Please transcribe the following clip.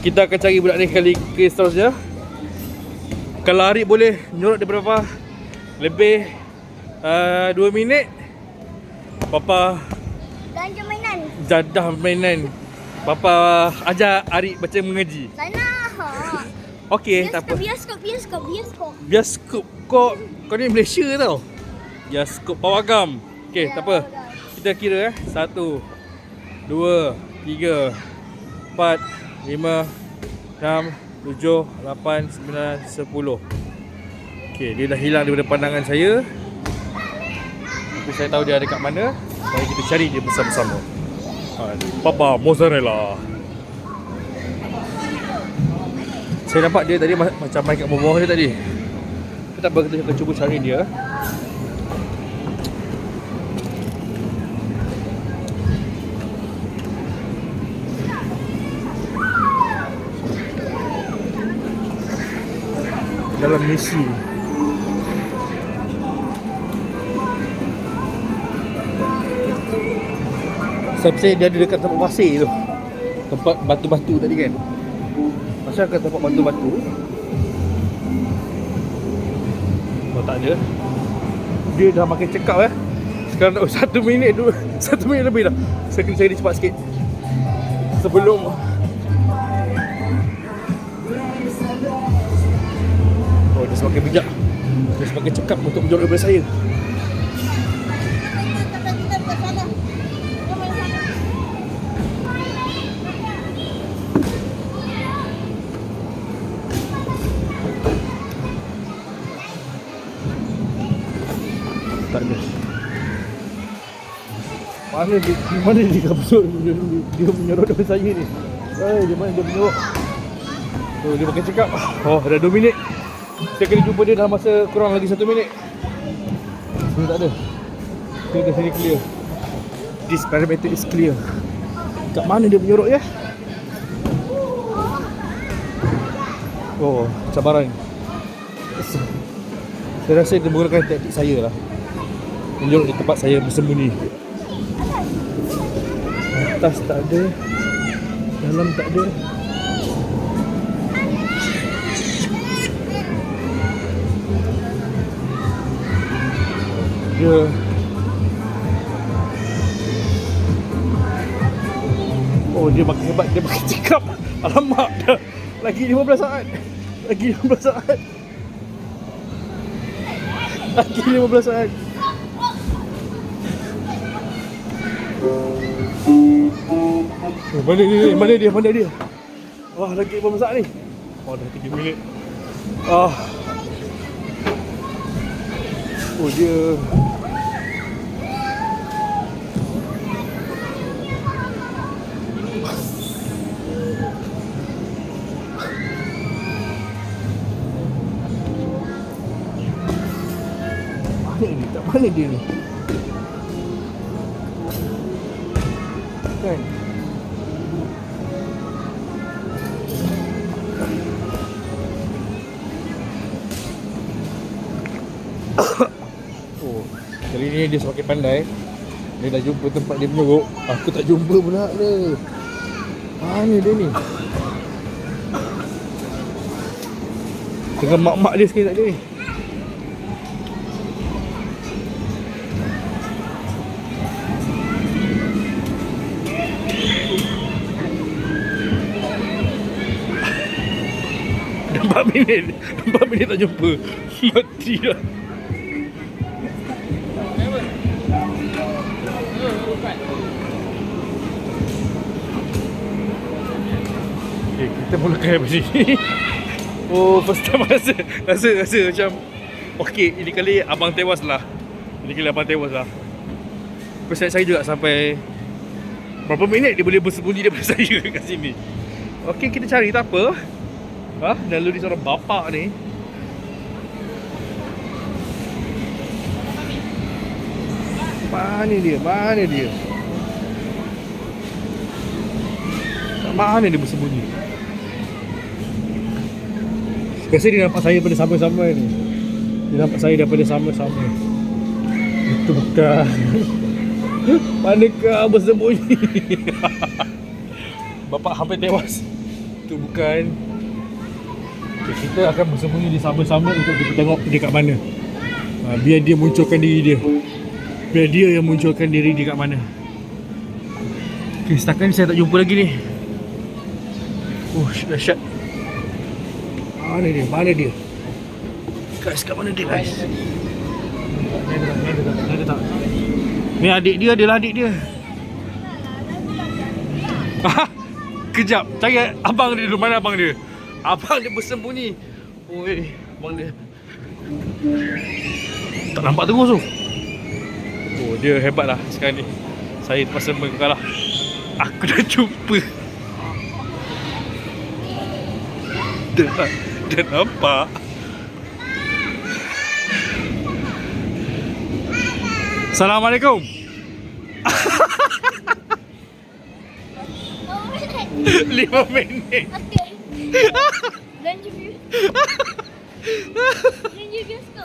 Kita akan cari budak ni kali ke seterusnya. Kalau Arif boleh nyorot dia berapa? Lebih uh, 2 minit. Papa Belanja mainan. jadah mainan. Papa ajar Arif baca mengaji. Sana. Okey, tak apa. Bioskop, bioskop, bioskop. Bioskop kau kau ni Malaysia tau. Bioskop Pawagam. Okey, Ya, tak apa. Kita kira eh. Satu, dua, tiga, empat, lima, enam, tujuh, lapan, sembilan, sepuluh. Okey, dia dah hilang daripada pandangan saya. Tapi saya tahu dia ada kat mana. Mari kita cari dia bersama-sama. Papa mozzarella. Saya nampak dia tadi ma- macam main kat bawah dia tadi. Tapi tak apa, kita cuba cari dia. Dalam misi. Saya percaya dia ada dekat tempat pasir tu. Tempat batu-batu tadi kan. Pasal ke tempat batu-batu Oh tak ada Dia dah makin cekap eh Sekarang dah satu minit dua Satu minit lebih dah Saya kena cari cepat sikit Sebelum Semakin bijak Dia semakin cekap untuk menjauh daripada saya. Mana dia, di mana dia kapsul dia, dia, menyorot dengan saya ni? Eh, di mana dia menyorot? Oh, dia pakai cakap Oh, dah 2 minit Saya kena jumpa dia dalam masa kurang lagi 1 minit. Sini tak ada? Sini dah sini clear. This parameter is clear. Kat mana dia menyorot ya? Oh, cabaran Saya rasa dia menggunakan taktik saya lah. Menyorot di tempat saya bersembunyi. Atas tak ada. Dalam tak ada Dia Oh dia makin hebat Dia makin cakap Alamak dah Lagi 15 saat Lagi 15 saat Lagi 15 saat Oh, mana dia? Mana dia? Mana dia? Wah, lagi berapa saat ni? Oh, dah 3 minit. Ah. Oh, dia. Mana dia ni? Kan? Oh, kali ni dia semakin pandai. Dia dah jumpa tempat dia menyorok. Aku tak jumpa pula dia. Mana dia ni? Dengan mak-mak dia sekali tak ada ni. 4 minit. 4 minit tak jumpa. Mati dah. Okay, kita mulakan dari sini Oh, first time rasa Rasa, rasa macam Okay, ini kali abang tewas lah. Ini kali abang tewas lah. Saya, saya juga sampai Berapa minit dia boleh bersembunyi daripada saya kat sini. Okay, kita cari tak apa Ha? Lalu dia seorang bapak ni Mana dia? Mana dia? Mana dia bersembunyi? Rasa dia nampak saya pada sama-sama ni Dia nampak saya daripada sama-sama Itu bukan Manakah bersembunyi? Bapak hampir tewas Itu bukan okay, Kita akan bersembunyi di sama-sama Untuk kita tengok dia kat mana ha, Biar dia munculkan diri dia Biar dia yang munculkan diri dia kat mana Okay, setakat ni saya tak jumpa lagi ni Oh, dahsyat Mana dia? Mana dia? Guys, kat mana dia guys? Ni adik dia adalah adik dia Kejap, cari abang dia dulu Mana abang dia? Abang dia bersembunyi. Oi, abang dia. Tak nampak terus tu? Oh, dia hebat lah sekarang ni. Saya terpaksa mengalah Aku dah jumpa. Dia, dia nampak. Assalamualaikum. Minit. 5 minit. Okay. Bence büyük. Bence göz kapalı.